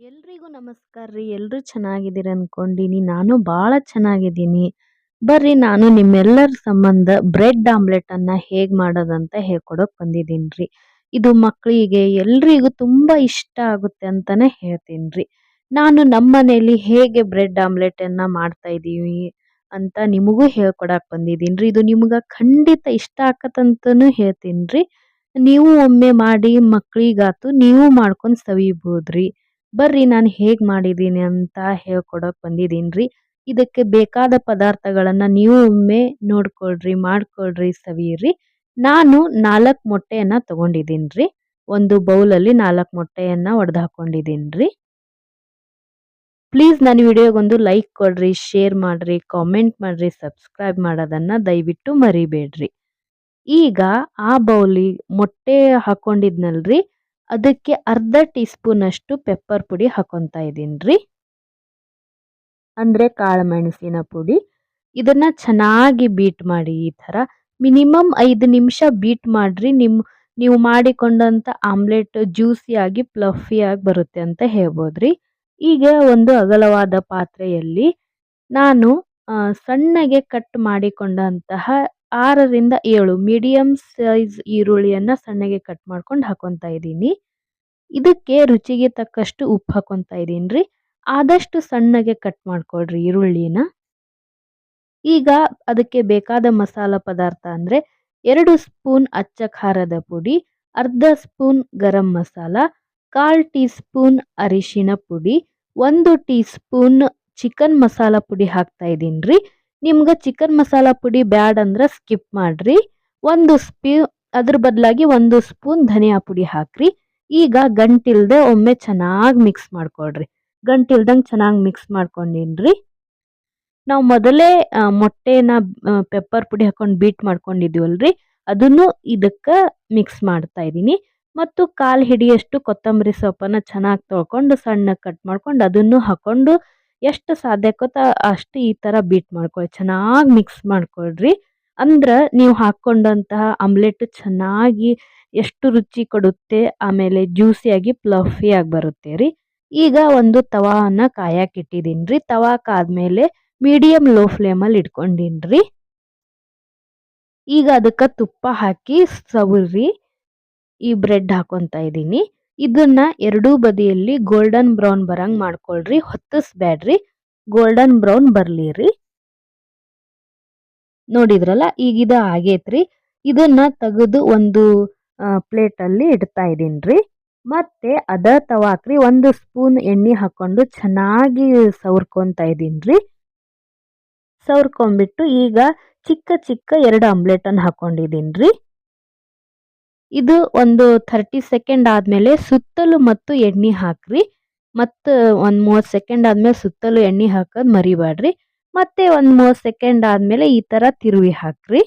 ಎಲ್ರಿಗೂ ನಮಸ್ಕಾರ ರೀ. ಎಲ್ಲರೂ ಚೆನ್ನಾಗಿದ್ದೀರಿ ಅನ್ಕೊಂಡಿನಿ. ನಾನು ಭಾಳ ಚೆನ್ನಾಗಿದ್ದೀನಿ. ಬರ್ರಿ, ನಾನು ನಿಮ್ಮೆಲ್ಲರ ಸಂಬಂಧ ಬ್ರೆಡ್ ಆಮ್ಲೆಟ್ ಅನ್ನ ಹೇಗ್ ಮಾಡೋದಂತ ಹೇಳ್ಕೊಡಕ್ ಬಂದಿದ್ದೀನಿ ರೀ. ಇದು ಮಕ್ಕಳಿಗೆ ಎಲ್ರಿಗೂ ತುಂಬಾ ಇಷ್ಟ ಆಗುತ್ತೆ ಅಂತಾನೆ ಹೇಳ್ತೀನಿ ನಾನು ನಮ್ಮ ಮನೆಯಲ್ಲಿ ಹೇಗೆ ಬ್ರೆಡ್ ಆಮ್ಲೆಟ್ ಅನ್ನ ಮಾಡ್ತಾ ಇದೀವಿ ಅಂತ ನಿಮಗೂ ಹೇಳ್ಕೊಡಕ್ ಬಂದಿದ್ದೀನಿ ರೀ. ಇದು ನಿಮ್ಗೆ ಖಂಡಿತ ಇಷ್ಟ ಆಕತ್ತಂತನೂ ಹೇಳ್ತೀನಿ ರೀ. ನೀವು ಒಮ್ಮೆ ಮಾಡಿ ಮಕ್ಕಳಿಗಾತು ನೀವು ಮಾಡ್ಕೊಂಡು ಸವಿಬೋದ್ರಿ ಬರ್ರಿ ನಾನು ಹೇಗೆ ಮಾಡಿದ್ದೀನಿ ಅಂತ ಹೇಳ್ಕೊಡೋಕೆ ಬಂದಿದ್ದೀನಿ ರೀ ಇದಕ್ಕೆ ಬೇಕಾದ ಪದಾರ್ಥಗಳನ್ನು ನೀವು ಒಮ್ಮೆ ನೋಡ್ಕೊಳ್ರಿ, ಮಾಡ್ಕೊಳ್ರಿ ಸವಿಯಿರಿ. ನಾನು ನಾಲ್ಕು ಮೊಟ್ಟೆಯನ್ನು ತಗೊಂಡಿದ್ದೀನಿ ರೀ ಒಂದು ಬೌಲಲ್ಲಿ ನಾಲ್ಕು ಮೊಟ್ಟೆಯನ್ನು ಒಡೆದು ಹಾಕ್ಕೊಂಡಿದ್ದೀನಿ ರೀ ಪ್ಲೀಸ್ ನನ್ನ ವಿಡಿಯೋಗೊಂದು ಲೈಕ್ ಕೊಡ್ರಿ, ಶೇರ್ ಮಾಡಿರಿ, ಕಾಮೆಂಟ್ ಮಾಡಿರಿ, ಸಬ್ಸ್ಕ್ರೈಬ್ ಮಾಡೋದನ್ನು ದಯವಿಟ್ಟು ಮರಿಬೇಡ್ರಿ. ಈಗ ಆ ಬೌಲಿ ಮೊಟ್ಟೆ ಹಾಕೊಂಡಿದ್ನಲ್ರಿ. ಅದಕ್ಕೆ ಅರ್ಧ ಟೀ ಸ್ಪೂನ್ ಅಷ್ಟು ಪೆಪ್ಪರ್ ಪುಡಿ ಹಾಕೊತಾ ಇದ್ದೀನಿ ರೀ ಅಂದರೆ ಕಾಳುಮೆಣಸಿನ ಪುಡಿ. ಇದನ್ನ ಚೆನ್ನಾಗಿ ಬೀಟ್ ಮಾಡಿ ಈ ಥರ. ಮಿನಿಮಮ್ ಐದು ನಿಮಿಷ ಬೀಟ್ ಮಾಡ್ರಿ. ನಿಮ್ಮ ನೀವು ಮಾಡಿಕೊಂಡಂಥ ಆಮ್ಲೆಟ್ ಜ್ಯೂಸಿಯಾಗಿ, ಪ್ಲಫಿಯಾಗಿ ಬರುತ್ತೆ ಅಂತ ಹೇಳ್ಬೋದ್ರಿ. ಈಗ ಒಂದು ಅಗಲವಾದ ಪಾತ್ರೆಯಲ್ಲಿ ನಾನು ಸಣ್ಣಗೆ ಕಟ್ ಮಾಡಿಕೊಂಡಂತಹ ಆರರಿಂದ ಏಳು ಮೀಡಿಯಮ್ ಸೈಜ್ ಈರುಳ್ಳಿಯನ್ನು ಸಣ್ಣಗೆ ಕಟ್ ಮಾಡ್ಕೊಂಡು ಹಾಕೊತಾ ಇದ್ದೀನಿ. ಇದಕ್ಕೆ ರುಚಿಗೆ ತಕ್ಕಷ್ಟು ಉಪ್ಪು ಹಾಕೊತ ಇದ್ದೀನಿ ರೀ ಆದಷ್ಟು ಸಣ್ಣಗೆ ಕಟ್ ಮಾಡ್ಕೊಳ್ರಿ ಈರುಳ್ಳಿನ. ಈಗ ಅದಕ್ಕೆ ಬೇಕಾದ ಮಸಾಲ ಪದಾರ್ಥ ಅಂದರೆ ಎರಡು ಸ್ಪೂನ್ ಅಚ್ಚ ಖಾರದ ಪುಡಿ, ಅರ್ಧ ಸ್ಪೂನ್ ಗರಂ ಮಸಾಲ, ಕಾಲು ಟೀ ಸ್ಪೂನ್ ಅರಿಶಿನ ಪುಡಿ, ಒಂದು ಟೀ ಸ್ಪೂನ್ ಚಿಕನ್ ಮಸಾಲ ಪುಡಿ ಹಾಕ್ತಾ ಇದ್ದೀನಿ ರೀ ನಿಮ್ಗೆ ಚಿಕನ್ ಮಸಾಲ ಪುಡಿ ಬ್ಯಾಡ್ ಅಂದ್ರೆ ಸ್ಕಿಪ್ ಮಾಡ್ರಿ. ಒಂದು ಸ್ಪೂ, ಅದ್ರ ಬದಲಾಗಿ ಒಂದು ಸ್ಪೂನ್ ಧನಿಯಾ ಪುಡಿ ಹಾಕ್ರಿ. ಈಗ ಗಂಟಿಲ್ದೆ ಒಮ್ಮೆ ಚೆನ್ನಾಗಿ ಮಿಕ್ಸ್ ಮಾಡ್ಕೊಳ್ರಿ. ಗಂಟಿಲ್ದಂಗೆ ಚೆನ್ನಾಗಿ ಮಿಕ್ಸ್ ಮಾಡ್ಕೊಂಡಿನ್ರಿ. ನಾವು ಮೊದಲೇ ಮೊಟ್ಟೆನ ಪೆಪ್ಪರ್ ಪುಡಿ ಹಾಕೊಂಡು ಬೀಟ್ ಮಾಡ್ಕೊಂಡಿದ್ದೀವಲ್ರಿ ಅದನ್ನು ಇದಕ್ಕೆ ಮಿಕ್ಸ್ ಮಾಡ್ತಾ ಇದ್ದೀನಿ. ಮತ್ತು ಕಾಲು ಹಿಡಿಯಷ್ಟು ಕೊತ್ತಂಬರಿ ಸೊಪ್ಪನ್ನು ಚೆನ್ನಾಗಿ ತೊಳ್ಕೊಂಡು ಸಣ್ಣ ಕಟ್ ಮಾಡ್ಕೊಂಡು ಅದನ್ನು ಹಾಕೊಂಡು ಎಷ್ಟು ಸಾಧ್ಯಕ್ಕೋ ಅಷ್ಟು ಈ ಥರ ಬೀಟ್ ಮಾಡ್ಕೊಳ್ಳಿ ಚೆನ್ನಾಗಿ ಮಿಕ್ಸ್ ಮಾಡ್ಕೊಳ್ರಿ. ಅಂದ್ರೆ ನೀವು ಹಾಕ್ಕೊಂಡಂತಹ ಆಮ್ಲೆಟ್ ಚೆನ್ನಾಗಿ ಎಷ್ಟು ರುಚಿ ಕೊಡುತ್ತೆ, ಆಮೇಲೆ ಜ್ಯೂಸಿಯಾಗಿ ಪ್ಲಫಿಯಾಗಿ ಬರುತ್ತೆ ರೀ. ಈಗ ಒಂದು ತವಾನ ಕಾಯಕ್ಕೆ ಇಟ್ಟಿದ್ದೀನಿ ರೀ. ತವಾ ಕಾದ್ಮೇಲೆ ಮೀಡಿಯಮ್ ಲೋ ಫ್ಲೇಮಲ್ಲಿ ಇಟ್ಕೊಂಡಿನಿ ರೀ. ಈಗ ಅದಕ್ಕೆ ತುಪ್ಪ ಹಾಕಿ ಸವರಿ ಈ ಬ್ರೆಡ್ ಹಾಕೊತಾ ಇದ್ದೀನಿ. ಇದನ್ನ ಎರಡೂ ಬದಿಯಲ್ಲಿ ಗೋಲ್ಡನ್ ಬ್ರೌನ್ ಬರಂಗ್ ಮಾಡ್ಕೊಳ್ರಿ. ಹೊತ್ತಿಸ್ಬೇಡ್ರಿ ಗೋಲ್ಡನ್ ಬ್ರೌನ್ ಬರಲಿ ರೀ. ನೋಡಿದ್ರಲ್ಲ, ಈಗ ಇದು ಆಗೈತ್ರಿ. ಇದನ್ನ ತೆಗೆದು ಒಂದು ಪ್ಲೇಟಲ್ಲಿ ಇಡ್ತಾ ಇದ್ದೀನಿ ರೀ. ಮತ್ತೆ ಅದ ತವಾಕ್ರಿ ಒಂದು ಸ್ಪೂನ್ ಎಣ್ಣೆ ಹಾಕೊಂಡು ಚೆನ್ನಾಗಿ ಸವರ್ಕೊತಾ ಇದ್ದೀನಿ ರೀ. ಸವರ್ಕೊಂಡ್ಬಿಟ್ಟು ಈಗ ಚಿಕ್ಕ ಚಿಕ್ಕ ಎರಡು ಆಮ್ಲೆಟನ್ನು ಹಾಕೊಂಡಿದ್ದೀನಿ ರೀ. ಇದು ಒಂದು ಥರ್ಟಿ ಸೆಕೆಂಡ್ ಆದಮೇಲೆ ಸುತ್ತಲೂ ಮತ್ತು ಎಣ್ಣೆ ಹಾಕ್ರಿ. ಮತ್ತು ಒಂದು ಮೂವತ್ತು ಸೆಕೆಂಡ್ ಆದಮೇಲೆ ಸುತ್ತಲೂ ಎಣ್ಣೆ ಹಾಕೋದು ಮರಿಬೇಡ್ರಿ ಮತ್ತೆ ಒಂದು ಮೂವತ್ತು ಸೆಕೆಂಡ್ ಆದಮೇಲೆ ಈ ಥರ ತಿರುವಿ ಹಾಕ್ರಿ.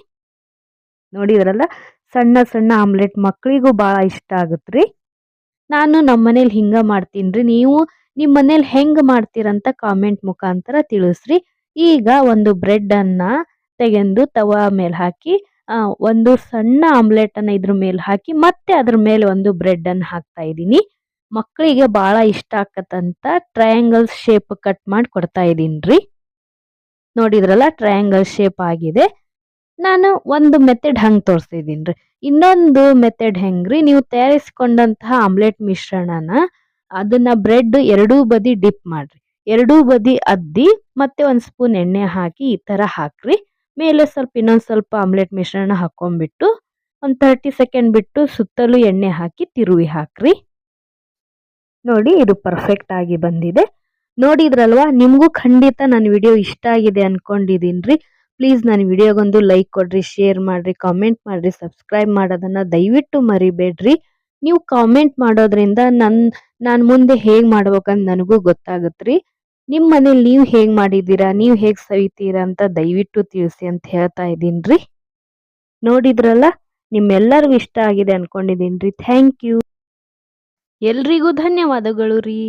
ನೋಡಿದ್ರಲ್ಲ? ಸಣ್ಣ ಸಣ್ಣ ಆಮ್ಲೆಟ್ ಮಕ್ಕಳಿಗೂ ಭಾಳ ಇಷ್ಟ ಆಗುತ್ತೆ ರೀ ನಾನು ನಮ್ಮ ಮನೇಲಿ ಹಿಂಗೆ ಮಾಡ್ತೀನಿ ರೀ ನೀವು ನಿಮ್ಮ ಮನೇಲಿ ಹೆಂಗೆ ಮಾಡ್ತೀರಂತ ಕಾಮೆಂಟ್ ಮುಖಾಂತರ ತಿಳಿಸ್ರಿ. ಈಗ ಒಂದು ಬ್ರೆಡ್ಡನ್ನು ತೆಗೆದು ತವಾ ಮೇಲೆ ಹಾಕಿ ಒಂದು ಸಣ್ಣ ಆಮ್ಲೆಟನ್ನು ಇದ್ರ ಮೇಲೆ ಹಾಕಿ, ಮತ್ತೆ ಅದ್ರ ಮೇಲೆ ಒಂದು ಬ್ರೆಡ್ಡನ್ನು ಹಾಕ್ತಾ ಇದ್ದೀನಿ. ಮಕ್ಕಳಿಗೆ ಭಾಳ ಇಷ್ಟ ಆಕತ್ತಂತ ಟ್ರಯಾಂಗಲ್ ಶೇಪ್ ಕಟ್ ಮಾಡಿ ಕೊಡ್ತಾ ಇದ್ದೀನಿ ರೀ ನೋಡಿದ್ರಲ್ಲ, ಟ್ರಯಾಂಗಲ್ ಶೇಪ್ ಆಗಿದೆ. ನಾನು ಒಂದು ಮೆಥಡ್ ಹಂಗೆ ತೋರಿಸಿದ್ದೀನಿ ರೀ ಇನ್ನೊಂದು ಮೆಥಡ್ ಹೆಂಗ್ರಿ? ನೀವು ತಯಾರಿಸಿಕೊಂಡಂತಹ ಆಮ್ಲೆಟ್ ಮಿಶ್ರಣನ ಅದನ್ನ ಬ್ರೆಡ್ ಎರಡೂ ಬದಿ ಡಿಪ್ ಮಾಡ್ರಿ. ಎರಡೂ ಬದಿ ಅದ್ದಿ ಮತ್ತೆ ಒಂದು ಸ್ಪೂನ್ ಎಣ್ಣೆ ಹಾಕಿ ಈ ಥರ ಹಾಕ್ರಿ. ಮೇಲೆ ಸ್ವಲ್ಪ ಇನ್ನೊಂದು ಸ್ವಲ್ಪ ಆಮ್ಲೆಟ್ ಮಿಶ್ರಣ ಹಾಕೊಂಡ್ಬಿಟ್ಟು ಒಂದು ತರ್ಟಿ ಸೆಕೆಂಡ್ ಬಿಟ್ಟು ಸುತ್ತಲೂ ಎಣ್ಣೆ ಹಾಕಿ ತಿರುವಿ ಹಾಕ್ರಿ. ನೋಡಿ ಇದು ಪರ್ಫೆಕ್ಟ್ ಆಗಿ ಬಂದಿದೆ. ನೋಡಿದ್ರಲ್ವಾ? ನಿಮಗೂ ಖಂಡಿತ ನನ್ನ ವಿಡಿಯೋ ಇಷ್ಟ ಆಗಿದೆ ಅಂದ್ಕೊಂಡಿದ್ದೀನಿ ರೀ ಪ್ಲೀಸ್ ನನ್ನ ವಿಡಿಯೋಗೊಂದು ಲೈಕ್ ಕೊಡ್ರಿ ಶೇರ್ ಮಾಡ್ರಿ ಕಾಮೆಂಟ್ ಮಾಡ್ರಿ ಸಬ್ಸ್ಕ್ರೈಬ್ ಮಾಡೋದನ್ನು ದಯವಿಟ್ಟು ಮರಿಬೇಡ್ರಿ. ನೀವು ಕಾಮೆಂಟ್ ಮಾಡೋದ್ರಿಂದ ನನ್ನ ನಾನು ಮುಂದೆ ಹೇಗೆ ಮಾಡ್ಬೇಕಂತ ನನಗೂ ಗೊತ್ತಾಗುತ್ತೆ ನಿಮ್ಮ ಮನೇಲಿ ನೀವು ಹೇಗೆ ಮಾಡಿದ್ದೀರಾ, ನೀವು ಹೇಗೆ ಸವಿತೀರಾ ಅಂತ ದಯವಿಟ್ಟು ತಿಳಿಸಿ ಅಂತ ಹೇಳ್ತಾ ಇದ್ದೀನಿ ನೋಡಿದ್ರಲ್ಲ, ನಿಮ್ಮೆಲ್ಲರಿಗೂ ಇಷ್ಟ ಆಗಿದೆ ಅನ್ಕೊಂಡಿದ್ದೀನಿ ರೀ ಥ್ಯಾಂಕ್ ಯು ಎಲ್ರಿಗೂ ಧನ್ಯವಾದಗಳು ರೀ.